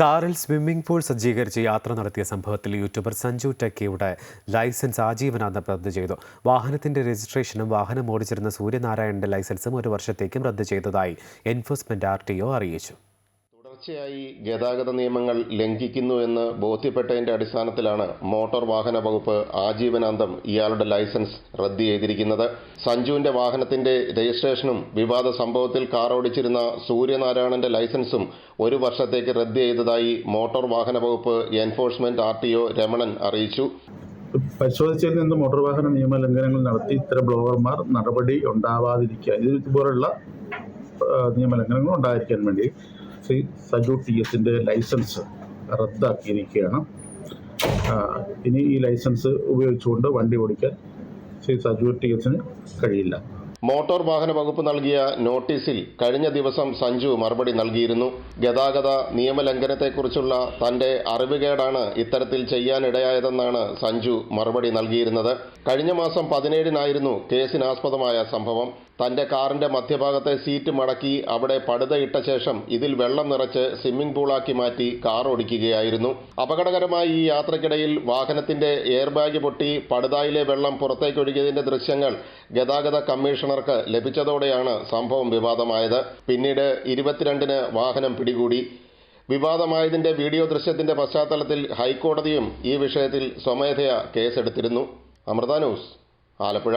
കാറിൽ swimming pool സജ്ജീകരിച്ച് യാത്ര നടത്തിയ സംഭവത്തിൽ യൂട്യൂബർ സഞ്ജു ടെക്കിയുടെ ലൈസൻസ് ആജീവനാന്തം റദ്ദു ചെയ്തു. വാഹനത്തിന്റെ രജിസ്ട്രേഷനും വാഹനം ഓടിച്ചിരുന്ന സൂര്യനാരായണന്റെ ലൈസൻസും ഒരു വർഷത്തേക്കും റദ്ദു ചെയ്തതായി എൻഫോഴ്സ്മെന്റ് ആർ അറിയിച്ചു. തുടർച്ചയായി ഗതാഗത നിയമങ്ങൾ ലംഘിക്കുന്നു എന്ന് ബോധ്യപ്പെട്ടതിന്റെ അടിസ്ഥാനത്തിലാണ് മോട്ടോർ വാഹന വകുപ്പ് ആജീവനാന്തം ഇയാളുടെ ലൈസൻസ് റദ്ദ് ചെയ്തിരിക്കുന്നത്. സഞ്ജുവിന്റെ വാഹനത്തിന്റെ രജിസ്ട്രേഷനും വിവാദ സംഭവത്തിൽ കാർ ഓടിച്ചിരുന്ന സൂര്യനാരായണന്റെ ലൈസൻസും ഒരു വർഷത്തേക്ക് റദ്ദ് ചെയ്തതായി മോട്ടോർ വാഹന വകുപ്പ് enforcement R T O Ramanan അറിയിച്ചു. പരിശോധിച്ചതിൽ നിന്ന് മോട്ടോർ വാഹന നിയമ ലംഘനങ്ങൾ നടത്തി ഇത്തരം ബ്ലോഗർമാർ നടപടി ഉണ്ടാവാതിരിക്കാൻ ഇത് ഇതുപോലുള്ള നിയമലംഘനങ്ങൾ ഉണ്ടായിരിക്കാൻ വേണ്ടി ശ്രീ സജു ടി എസിന്റെ ലൈസൻസ് റദ്ദാക്കിയിരിക്കുകയാണ്. ഇനി ഈ ലൈസൻസ് ഉപയോഗിച്ചുകൊണ്ട് വണ്ടി ഓടിക്കാൻ ശ്രീ സജു ടി എസിന് കഴിയില്ല. മോട്ടോർ വാഹന വകുപ്പ് നൽകിയ നോട്ടീസിൽ കഴിഞ്ഞ ദിവസം സഞ്ജു മറുപടി നൽകിയിരുന്നു. ഗതാഗത നിയമലംഘനത്തെക്കുറിച്ചുള്ള തന്റെ അറിവുകേടാണ് ഇത്തരത്തിൽ ചെയ്യാനിടയായതെന്നാണ് സഞ്ജു മറുപടി നൽകിയിരുന്നത്. കഴിഞ്ഞ മാസം പതിനേഴിനായിരുന്നു കേസിനാസ്പദമായ സംഭവം. തന്റെ കാറിന്റെ മധ്യഭാഗത്തെ സീറ്റ് മടക്കി അവിടെ പടുതയിട്ട ശേഷം ഇതിൽ വെള്ളം നിറച്ച് സ്വിമ്മിംഗ് പൂളാക്കി മാറ്റി കാർ ഓടിക്കുകയായിരുന്നു. അപകടകരമായ ഈ യാത്രക്കിടയിൽ വാഹനത്തിന്റെ എയർ ബാഗ് പൊട്ടി പടുതായിലെ വെള്ളം പുറത്തേക്കൊഴുകിയതിന്റെ ദൃശ്യങ്ങൾ ഗതാഗത കമ്മീഷണർക്ക് ലഭിച്ചതോടെയാണ് സംഭവം വിവാദമായത്. പിന്നീട് ഇരുപത്തിരണ്ടിന് വാഹനം പിടികൂടി. വിവാദമായതിന്റെ വീഡിയോ ദൃശ്യത്തിന്റെ പശ്ചാത്തലത്തിൽ ഹൈക്കോടതിയും ഈ വിഷയത്തിൽ സ്വമേധയാ കേസെടുത്തിരുന്നു. അമൃത ന്യൂസ് ആലപ്പുഴ.